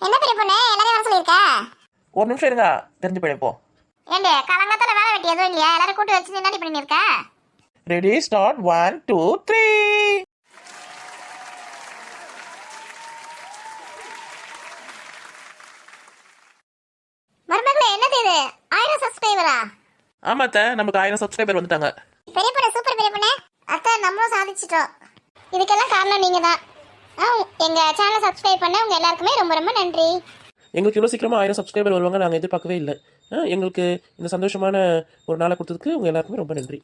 என்ன பெரிய பொண்ணு? எல்லாரையும் வர சொல்லியிருக்க? ஒரு நிமிஷம் இருங்க. தெரிஞ்சு போயிடும் இப்போ ஏண்டி காலங்காத்தால வேலை வெட்டி எதுவும் இல்லையா? எல்லாரும் கூட்டு வச்சு என்னடி பண்ணிருக்க ready start one two three மருமகளே என்னது இது? ஆயிரம் சப்ஸ்கிரைபரா ஆமாத்த நமக்கு ஆயிரம் சப்ஸ்கிரைபர் வந்துட்டாங்க. பெரிய பொண்ணு சூப்பர் பெரிய பொண்ணு. அத்தை நம்மளும் சாதிச்சிட்டோம். இதுக்கெல்லாம் காரணம் நீங்க தான் எங்க சேனலை சப்ஸ்கிரைப் பண்ண உங்க எல்லாருக்குமே ரொம்ப ரொம்ப நன்றி. எங்களுக்கு இவ்வளோ சீக்கிரமாக ஆயிரம் சப்ஸ்கிரைபர் வருவாங்க நாங்கள் எதிர்பார்க்கவே இல்லை. எங்களுக்கு இந்த சந்தோஷமான ஒரு நாளை கொடுத்ததுக்கு உங்கள் எல்லாருக்குமே ரொம்ப நன்றி.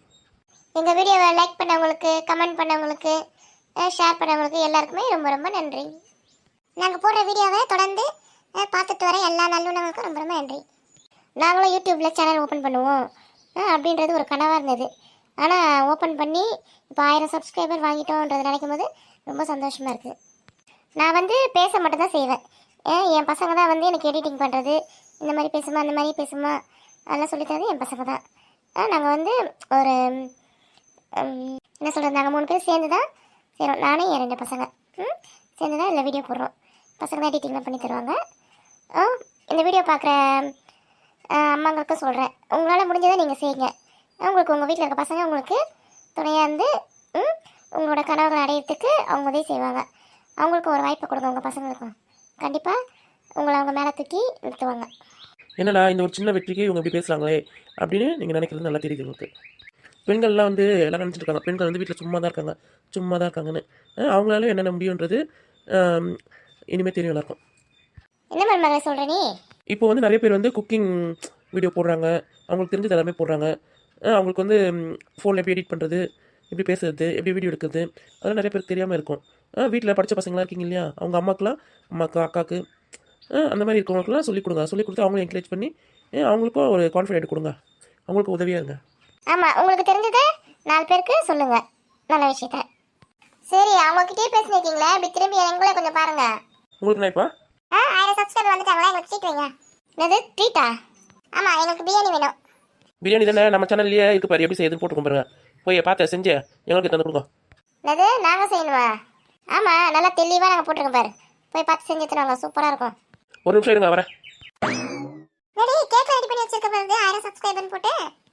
எங்க வீடியோவை லைக் பண்ணவங்களுக்கு கமெண்ட் பண்ணவங்களுக்கு ஷேர் பண்ணவங்களுக்கு எல்லாருக்குமே ரொம்ப ரொம்ப நன்றி. நாங்கள் போடுற வீடியோவை தொடர்ந்து பார்த்துட்டு வர எல்லா நல்லுணங்களுக்கும் ரொம்ப ரொம்ப நன்றி. நாங்களும் யூடியூப்ல சேனல் ஓப்பன் பண்ணுவோம் அப்படின்றது ஒரு கனவாக இருந்தது. ஆனால் ஓப்பன் பண்ணி இப்போ ஆயிரம் சப்ஸ்கிரைபர் வாங்கிட்டோன்றது நினைக்கும் போது ரொம்ப சந்தோஷமாக இருக்குது நான் வந்து பேச மட்டும் தான் செய்வேன். ஏன்? என் பசங்க தான் வந்து எனக்கு எடிட்டிங் பண்ணுறது இந்த மாதிரி பேசுமா அந்த மாதிரி பேசுமா அதெல்லாம் சொல்லித் தரது என் பசங்க தான். நாங்கள் வந்து ஒரு என்ன சொல்கிறது நாங்கள் மூணு பேர் சேர்ந்து தான் செய்கிறோம் நானே என் ரெண்டு பசங்க. ம், சேர்ந்து தான் இதில் வீடியோ போடுறோம். பசங்க தான் எடிட்டிங்லாம் பண்ணி தருவாங்க. இந்த வீடியோ பார்க்குற அம்மாங்களுக்கும் சொல்கிறேன் உங்களால் முடிஞ்சதை நீங்கள் செய்யுங்க. ஆ, உங்களுக்கு உங்கள் வீட்டில் இருக்க பசங்க உங்களுக்கு துணையாக இருந்து உங்களோட கனவுகளை அடையிறதுக்கு அவங்க உதவி செய்வாங்க. அவங்களுக்கும் ஒரு வாய்ப்பை கொடுங்க உங்கள் பசங்களுக்கும். கண்டிப்பாக உங்களை அவங்க மேலே தூக்கி நிறுத்துவாங்க. என்னடா இந்த ஒரு சின்ன வெற்றிக்கு இவங்க இப்படி பேசுகிறாங்களே அப்படின்னு நீங்கள் நினைக்கிறது நல்லா தெரியுது உங்களுக்கு. பெண்கள்லாம் வந்து எல்லாம் நினச்சிட்டு இருக்காங்க. பெண்கள் வந்து வீட்டில் சும்மா தான் இருக்காங்க. சும்மா தான் இருக்காங்கன்னு அவங்களால என்னென்ன முடியுன்றது ஆம், இனிமே தெரியும் எல்லாருக்கும். என்ன மருமகளை சொல்கிற நீ? இப்போ வந்து நிறைய பேர் வந்து குக்கிங் வீடியோ போடுறாங்க. அவங்களுக்கு தெரிஞ்சது எல்லாமே போடுறாங்க. அவங்களுக்கு வந்து ஃபோனில் எப்படி எடிட் பண்ணுறது எப்படி பேசுறது எப்படி வீடியோ எடுக்கிறது அதெல்லாம் நிறைய பேருக்கு தெரியாமல் இருக்கும். வீட்டில் படித்த பசங்களாம் இருக்கீங்க இல்லையா? அவங்க அம்மாக்கெலாம் அம்மாக்கு அக்காவுக்கு அஹ் அந்த மாதிரி இருக்கவங்களுக்குலாம் சொல்லிக் கொடுங்க. சொல்லிக் கொடுத்து அவங்களும் என்கரேஜ் பண்ணி அவங்களுக்கும் ஒரு கான்ஃபிடென்ட் கொடுங்க. அவங்களுக்கு உதவியாக இருங்க. ஆமாம் உங்களுக்கு தெரிஞ்சதை நாலு பேருக்கு சொல்லுங்க. நல்ல விஷயத்த. சரி அவங்ககிட்டயே பேசினிருக்கீங்களே இப்படி திரும்பி எங்களை கொஞ்சம் பாருங்க. உங்களுக்கு நான் இப்போ? ஆ ஆயிரம் சப்ஸ்கிரைபர் வந்துட்டாங்களா? எங்களுக்கு ட்ரீட் வைங்க. என்னது ட்ரீட்டா ஆமாம் எங்களுக்கு பிரியாணி வேணும். பிரியாணி தானே நம்ம சேனல்லையே இருக்கு பாரு. எப்படி செய்யுதுன்னு போட்டுக்கோங்க பாருங்க போய் பார்த்து செஞ்சு எங்களுக்கு தந்து கொடுங்க. என்னது? நாங்கள் செய்யணுமா? ஆமாம் நல்லா தெளிவாக நாங்கள் போட்டிருக்கோம் பாரு. போய் பார்த்து செஞ்சு எடுத்துருவாங்க சூப்பராக இருக்கும். ஒரு நிமிஷம் இருங்க வரேன். கேக் ரெடி பண்ணி வச்சிருக்க பாருங்க ஆயிரம் சப்ஸ்கிரைபர்னு போட்டு?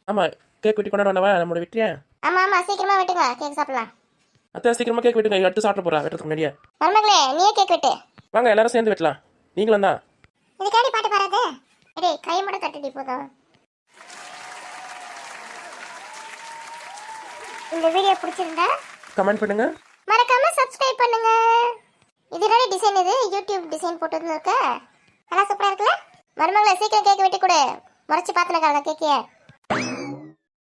ஆமாம் கேக் வெட்டி கொண்டாட வேணாவா நம்மளோட வெற்றியை. ஆமாம் ஆமாம் சீக்கிரமாக வெட்டுங்க கேக் சாப்பிடலாம். அத்தை சீக்கிரமாக கேக் வெட்டுங்க அடுத்து சாப்பிட போகிறா வெட்டுறதுக்கு முன்னாடியே. மருமகளே நீயே கேக் வெட்டு. வாங்க எல்லாரும் சேர்ந்து வெட்டலாம். நீங்களும் தான். இதுக்காடி பாட்டு எடே கை மட்டும் தட்டுடி போதும். இந்த வீடியோ பிடிச்சிருந்தா கமெண்ட் பண்ணுங்க. மறக்காம சப்ஸ்கிரைப் பண்ணுங்க. இது என்னடி டிசைன் இது? யூடியூப் டிசைன் போட்டு இருக்க. நல்லா சூப்பரா இருக்குல்ல? மருமகளை சீக்கிரம் கேக் வெட்டி கொடு. முறைச்சு பார்த்துனக்காங்க கேக்கிய